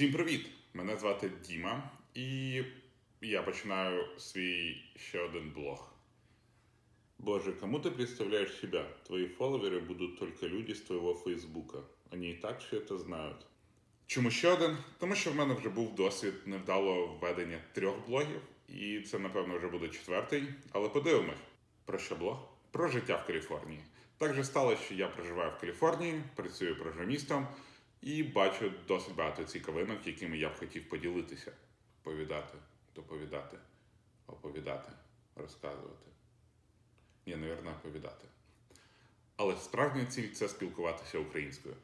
Всім привіт! Мене звати Діма, і я починаю свій ще один блог. Боже, кому ты представляешь себя? Твои фолловеры будут только люди з твоего Фейсбука. Они і так все це знають. Чому ще один? Тому що в мене вже був досвід невдалого введення трьох блогів, і це, напевно, вже буде четвертий. Але подивимось, про що блог? Про життя в Каліфорнії. Так же сталося, що я проживаю в Каліфорнії, працюю програмістом і бачу досить багато цікавинок, якими я б хотів поділитися, повідати, доповідати, оповідати, розказувати. Ні, навірно, оповідати. Але справжня ціль це спілкуватися українською.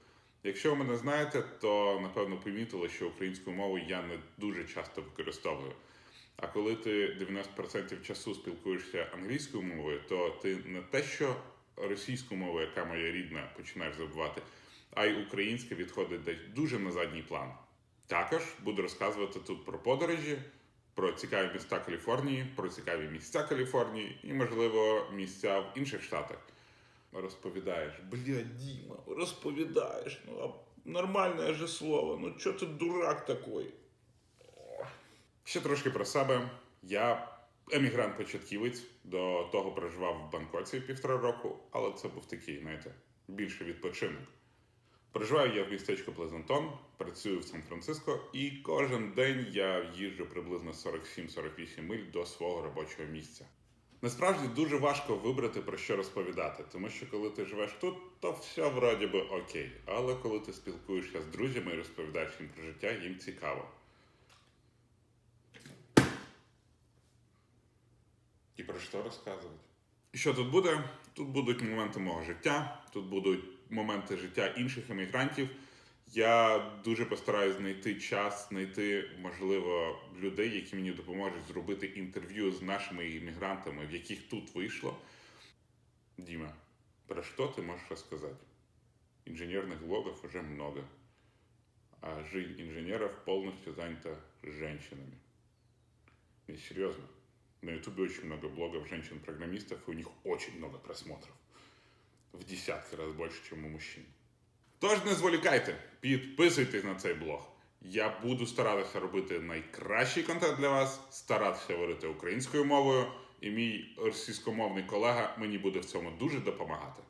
Якщо ви мене знаєте, то напевно помітили, що українську мову я не дуже часто використовую. А коли ти 90% часу спілкуєшся англійською мовою, то ти не те, що російську мову, яка моя рідна, починаєш забувати, а й українська відходить десь дуже на задній план. Також буду розказувати тут про подорожі, про цікаві міста Каліфорнії, про цікаві місця Каліфорнії і, можливо, місця в інших штатах. Розповідаєш, бля, Діма, розповідаєш. Ну, а нормальне же слово, ну чого ти дурак такий? Ще трошки про себе. Я емігрант-початківець, до того проживав в Бангкоці півтора року, але це був такий, знаєте, більше відпочинок. Проживаю я в містечку Плезантон, працюю в Сан-Франциско, і кожен день я їжджу приблизно 47-48 миль до свого робочого місця. Насправді дуже важко вибрати про що розповідати, тому що коли ти живеш тут, то все вроді би окей. Але коли ти спілкуєшся з друзями і розповідаєш їм про життя, їм цікаво. І про що розказувати? Що тут буде? Тут будуть моменти мого життя, тут будуть моменти життя інших емігрантів. Я дуже постараюсь знайти час, знайти, можливо, людей, які мені допоможуть зробити інтерв'ю з нашими іммігрантами, в яких тут вийшло. Діма, про що ти можеш розказати? Инженерных блогов уже много, а жизнь инженеров полностью занята женщинами. Не, серьезно. На ютубе очень много блогов женщин-программистов, и у них очень много просмотров. В десятки раз больше, чем у мужчин. Тож не зволікайте, підписуйтесь на цей блог. Я буду старатися робити найкращий контент для вас, старатися говорити українською мовою, і мій російськомовний колега мені буде в цьому дуже допомагати.